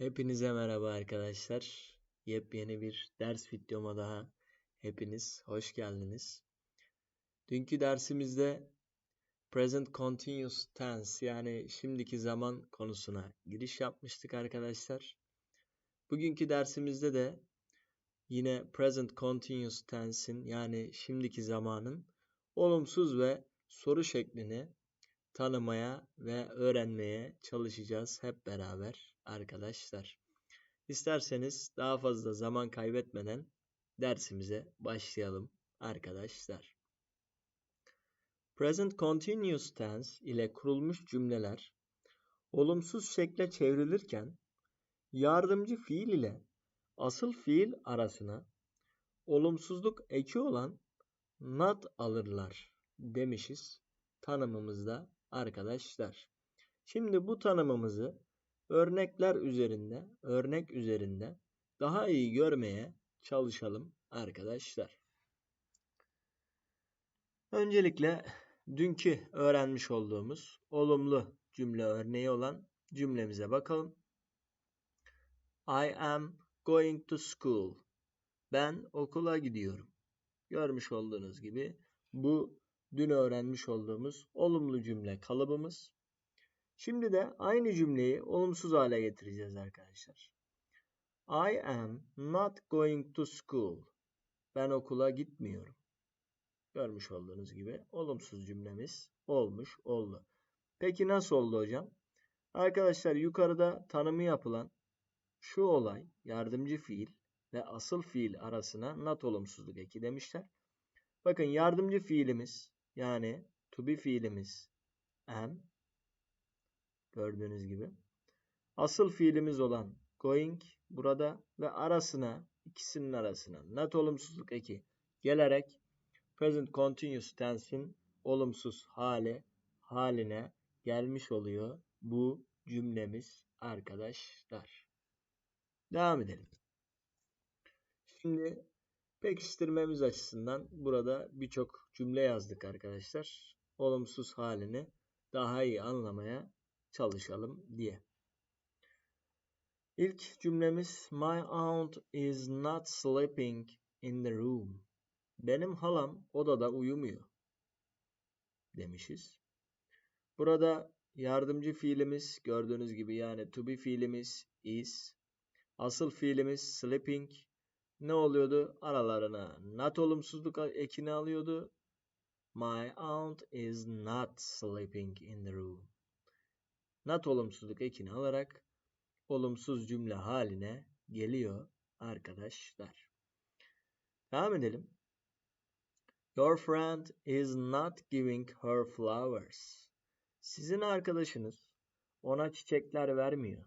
Hepinize merhaba arkadaşlar. Yepyeni bir ders videoma daha hepiniz hoş geldiniz. Dünkü dersimizde present continuous tense yani şimdiki zaman konusuna giriş yapmıştık arkadaşlar. Bugünkü dersimizde de yine present continuous tense'in yani şimdiki zamanın olumsuz ve soru şeklini tanımaya ve öğrenmeye çalışacağız hep beraber arkadaşlar. İsterseniz daha fazla zaman kaybetmeden dersimize başlayalım arkadaşlar. Present continuous tense ile kurulmuş cümleler olumsuz şekle çevrilirken yardımcı fiil ile asıl fiil arasına olumsuzluk eki olan not alırlar demişiz tanımımızda arkadaşlar. Şimdi bu tanımımızı örnekler üzerinde, örnek üzerinde daha iyi görmeye çalışalım arkadaşlar. Öncelikle dünkü öğrenmiş olduğumuz olumlu cümle örneği olan cümlemize bakalım. I am going to school. Ben okula gidiyorum. Görmüş olduğunuz gibi bu dün öğrenmiş olduğumuz olumlu cümle kalıbımız. Şimdi de aynı cümleyi olumsuz hale getireceğiz arkadaşlar. I am not going to school. Ben okula gitmiyorum. Görmüş olduğunuz gibi olumsuz cümlemiz olmuş oldu. Peki nasıl oldu hocam? Arkadaşlar yukarıda tanımı yapılan şu olay yardımcı fiil ve asıl fiil arasına not olumsuzluk eki demişler. Bakın yardımcı fiilimiz yani to be fiilimiz am gördüğünüz gibi. Asıl fiilimiz olan going burada ve arasına ikisinin arasına not olumsuzluk eki gelerek present continuous tense'in olumsuz hali haline gelmiş oluyor bu cümlemiz arkadaşlar. Devam edelim. Şimdi pekiştirmemiz açısından burada birçok cümle yazdık arkadaşlar. Olumsuz halini daha iyi anlamaya çalışalım diye. İlk cümlemiz My aunt is not sleeping in the room. Benim halam odada uyumuyor demişiz. Burada yardımcı fiilimiz gördüğünüz gibi yani to be fiilimiz is. Asıl fiilimiz sleeping. Ne oluyordu? Aralarına not olumsuzluk ekini alıyordu. My aunt is not sleeping in the room. Not olumsuzluk ekini alarak olumsuz cümle haline geliyor arkadaşlar. Devam edelim. Your friend is not giving her flowers. Sizin arkadaşınız ona çiçekler vermiyor.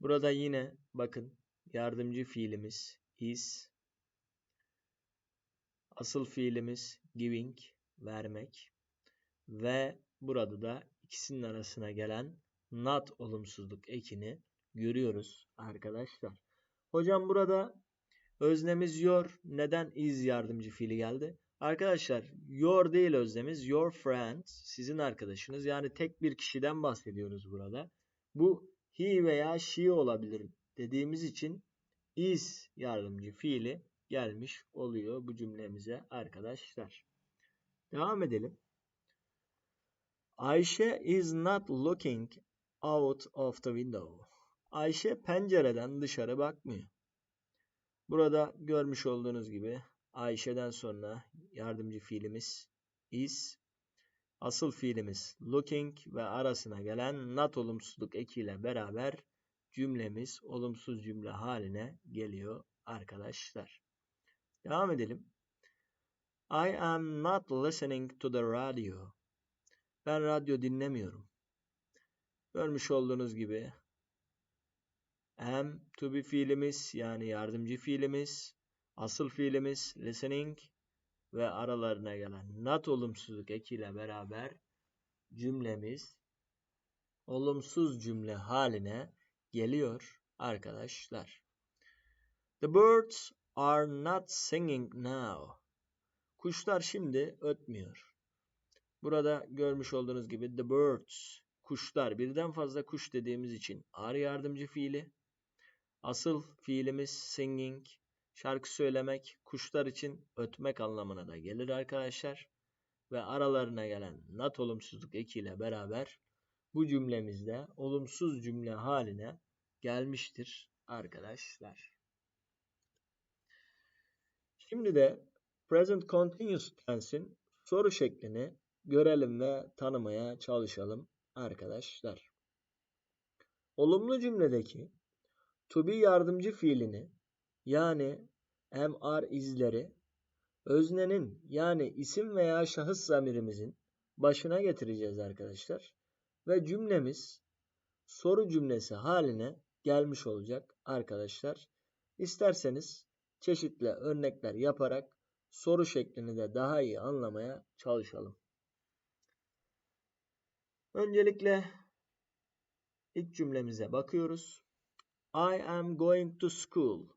Burada yine bakın yardımcı fiilimiz is. Asıl fiilimiz giving, vermek. Ve burada da ikisinin arasına gelen not olumsuzluk ekini görüyoruz arkadaşlar. Hocam burada öznemiz your neden is yardımcı fiili geldi? Arkadaşlar your değil öznemiz your friend sizin arkadaşınız yani tek bir kişiden bahsediyoruz burada. Bu he veya she olabilir dediğimiz için is yardımcı fiili gelmiş oluyor bu cümlemize arkadaşlar. Devam edelim. Ayşe is not looking out of the window. Ayşe pencereden dışarı bakmıyor. Burada görmüş olduğunuz gibi Ayşe'den sonra yardımcı fiilimiz is, asıl fiilimiz looking ve arasına gelen not olumsuzluk ekiyle beraber cümlemiz olumsuz cümle haline geliyor arkadaşlar. Devam edelim. I am not listening to the radio. Ben radyo dinlemiyorum. Görmüş olduğunuz gibi am to be fiilimiz yani yardımcı fiilimiz, asıl fiilimiz listening ve aralarına gelen not olumsuzluk ekiyle beraber cümlemiz olumsuz cümle haline geliyor arkadaşlar. The birds are not singing now. Kuşlar şimdi ötmüyor. Burada görmüş olduğunuz gibi the birds kuşlar birden fazla kuş dediğimiz için are yardımcı fiili. Asıl fiilimiz singing, şarkı söylemek, kuşlar için ötmek anlamına da gelir arkadaşlar. Ve aralarına gelen not olumsuzluk ekiyle beraber bu cümlemizde olumsuz cümle haline gelmiştir arkadaşlar. Şimdi de present continuous tense'in soru şeklini görelim ve tanımaya çalışalım arkadaşlar. Olumlu cümledeki to be yardımcı fiilini yani mr izleri öznenin yani isim veya şahıs zamirimizin başına getireceğiz arkadaşlar. Ve cümlemiz soru cümlesi haline gelmiş olacak arkadaşlar. İsterseniz çeşitli örnekler yaparak soru şeklini de daha iyi anlamaya çalışalım. Öncelikle ilk cümlemize bakıyoruz. I am going to school.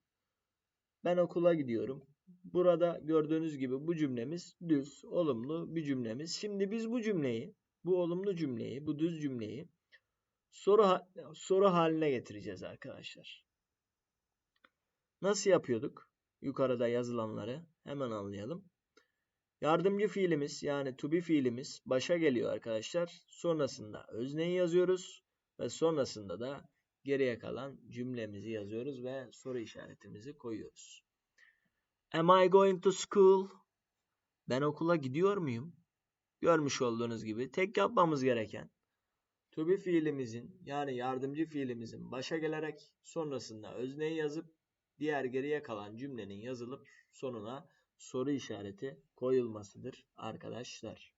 Ben okula gidiyorum. Burada gördüğünüz gibi bu cümlemiz düz, olumlu bir cümlemiz. Şimdi biz bu cümleyi, bu olumlu cümleyi, bu düz cümleyi soru soru haline getireceğiz arkadaşlar. Nasıl yapıyorduk? Yukarıda yazılanları hemen anlayalım. Yardımcı fiilimiz yani to be fiilimiz başa geliyor arkadaşlar. Sonrasında özneyi yazıyoruz ve sonrasında da geriye kalan cümlemizi yazıyoruz ve soru işaretimizi koyuyoruz. Am I going to school? Ben okula gidiyor muyum? Görmüş olduğunuz gibi tek yapmamız gereken to be fiilimizin yani yardımcı fiilimizin başa gelerek sonrasında özneyi yazıp diğer geriye kalan cümlenin yazılıp sonuna soru işareti koyulmasıdır arkadaşlar.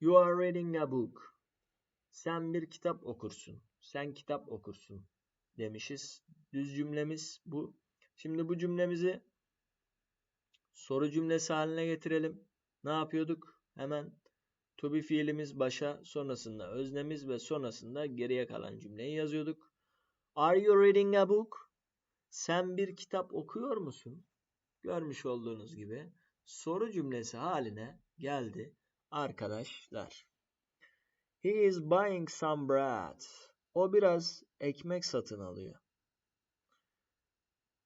You are reading a book. Sen bir kitap okursun. Sen kitap okursun demişiz. Düz cümlemiz bu. Şimdi bu cümlemizi soru cümlesi haline getirelim. Ne yapıyorduk? Hemen to be fiilimiz başa, sonrasında öznemiz ve sonrasında geriye kalan cümleyi yazıyorduk. Are you reading a book? Sen bir kitap okuyor musun? Görmüş olduğunuz gibi soru cümlesi haline geldi arkadaşlar. He is buying some bread. O biraz ekmek satın alıyor.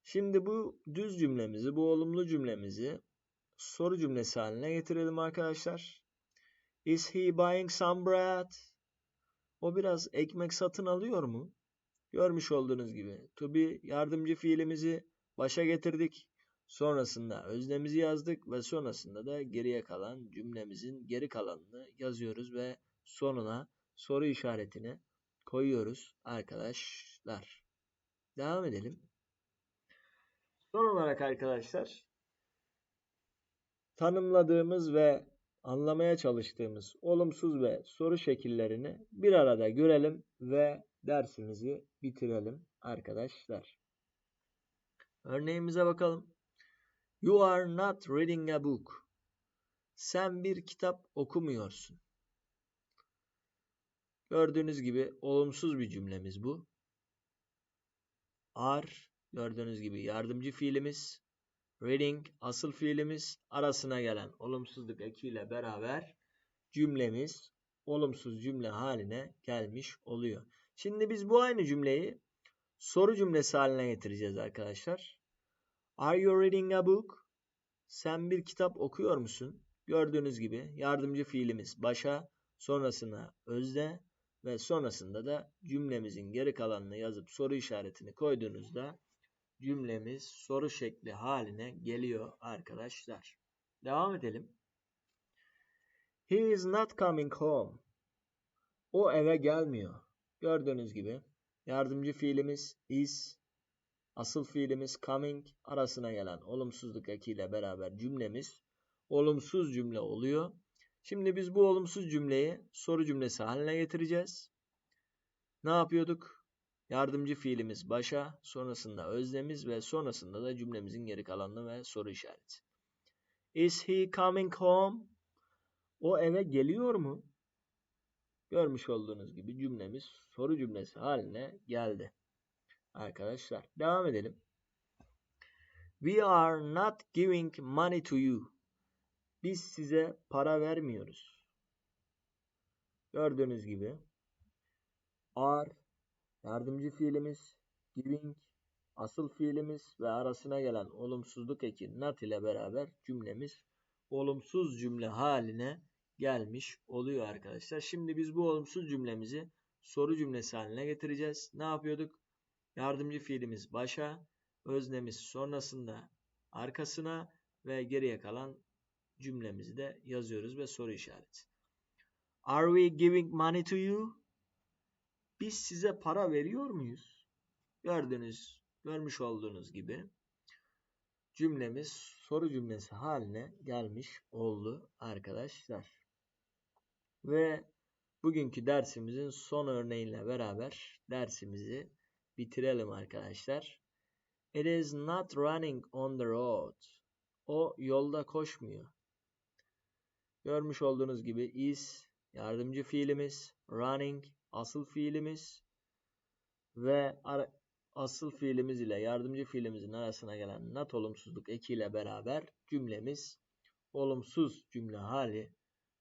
Şimdi bu düz cümlemizi, bu olumlu cümlemizi soru cümlesi haline getirelim arkadaşlar. Is he buying some bread? O biraz ekmek satın alıyor mu? Görmüş olduğunuz gibi to be yardımcı fiilimizi başa getirdik. Sonrasında öznemizi yazdık ve sonrasında da geriye kalan cümlemizin geri kalanını yazıyoruz ve sonuna soru işaretini koyuyoruz arkadaşlar. Devam edelim. Son olarak arkadaşlar tanımladığımız ve anlamaya çalıştığımız olumsuz ve soru şekillerini bir arada görelim ve dersimizi bitirelim arkadaşlar. Örneğimize bakalım. You are not reading a book. Sen bir kitap okumuyorsun. Gördüğünüz gibi olumsuz bir cümlemiz bu. Are gördüğünüz gibi yardımcı fiilimiz. Reading asıl fiilimiz arasına gelen olumsuzluk ekiyle beraber cümlemiz olumsuz cümle haline gelmiş oluyor. Şimdi biz bu aynı cümleyi soru cümlesi haline getireceğiz arkadaşlar. Are you reading a book? Sen bir kitap okuyor musun? Gördüğünüz gibi yardımcı fiilimiz başa, sonrasına özde ve sonrasında da cümlemizin geri kalanını yazıp soru işaretini koyduğunuzda cümlemiz soru şekli haline geliyor arkadaşlar. Devam edelim. He is not coming home. O eve gelmiyor. Gördüğünüz gibi yardımcı fiilimiz is, asıl fiilimiz coming arasına gelen olumsuzluk ekiyle beraber cümlemiz olumsuz cümle oluyor. Şimdi biz bu olumsuz cümleyi soru cümlesi haline getireceğiz. Ne yapıyorduk? Yardımcı fiilimiz başa, sonrasında öznemiz ve sonrasında da cümlemizin geri kalanı ve soru işareti. Is he coming home? O eve geliyor mu? Görmüş olduğunuz gibi cümlemiz soru cümlesi haline geldi. Arkadaşlar devam edelim. We are not giving money to you. Biz size para vermiyoruz. Gördüğünüz gibi are yardımcı fiilimiz, giving asıl fiilimiz ve arasına gelen olumsuzluk eki not ile beraber cümlemiz olumsuz cümle haline gelmiş oluyor arkadaşlar. Şimdi biz bu olumsuz cümlemizi soru cümlesi haline getireceğiz. Ne yapıyorduk? Yardımcı fiilimiz başa, öznemiz sonrasında arkasına ve geriye kalan cümlemizi de yazıyoruz ve soru işareti. Are we giving money to you? Biz size para veriyor muyuz? Gördüğünüz, görmüş olduğunuz gibi cümlemiz soru cümlesi haline gelmiş oldu arkadaşlar. Ve bugünkü dersimizin son örneğiyle beraber dersimizi bitirelim arkadaşlar. It is not running on the road. O yolda koşmuyor. Görmüş olduğunuz gibi is yardımcı fiilimiz, running asıl fiilimiz ve asıl fiilimiz ile yardımcı fiilimizin arasına gelen not olumsuzluk ekiyle beraber cümlemiz olumsuz cümle hali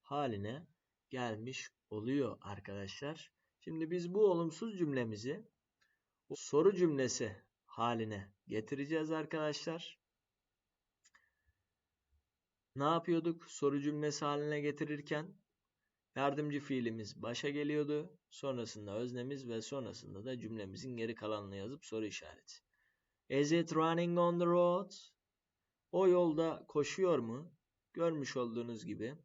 haline gelmiş oluyor arkadaşlar. Şimdi biz bu olumsuz cümlemizi soru cümlesi haline getireceğiz arkadaşlar. Ne yapıyorduk? Soru cümlesi haline getirirken yardımcı fiilimiz başa geliyordu. Sonrasında öznemiz ve sonrasında da cümlemizin geri kalanını yazıp soru işareti. Is it running on the road? O yolda koşuyor mu? Görmüş olduğunuz gibi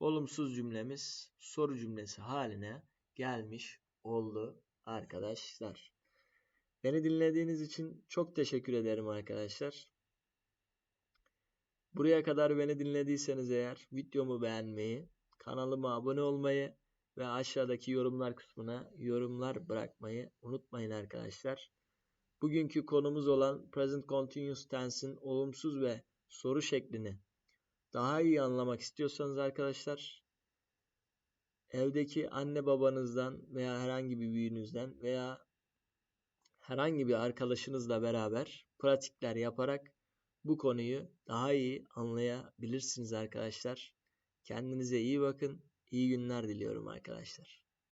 olumsuz cümlemiz soru cümlesi haline gelmiş oldu arkadaşlar. Beni dinlediğiniz için çok teşekkür ederim arkadaşlar. Buraya kadar beni dinlediyseniz eğer videomu beğenmeyi, kanalıma abone olmayı ve aşağıdaki yorumlar kısmına yorumlar bırakmayı unutmayın arkadaşlar. Bugünkü konumuz olan Present Continuous Tense'in olumsuz ve soru şeklini daha iyi anlamak istiyorsanız arkadaşlar evdeki anne babanızdan veya herhangi bir büyüğünüzden veya herhangi bir arkadaşınızla beraber pratikler yaparak bu konuyu daha iyi anlayabilirsiniz arkadaşlar. Kendinize iyi bakın. İyi günler diliyorum arkadaşlar.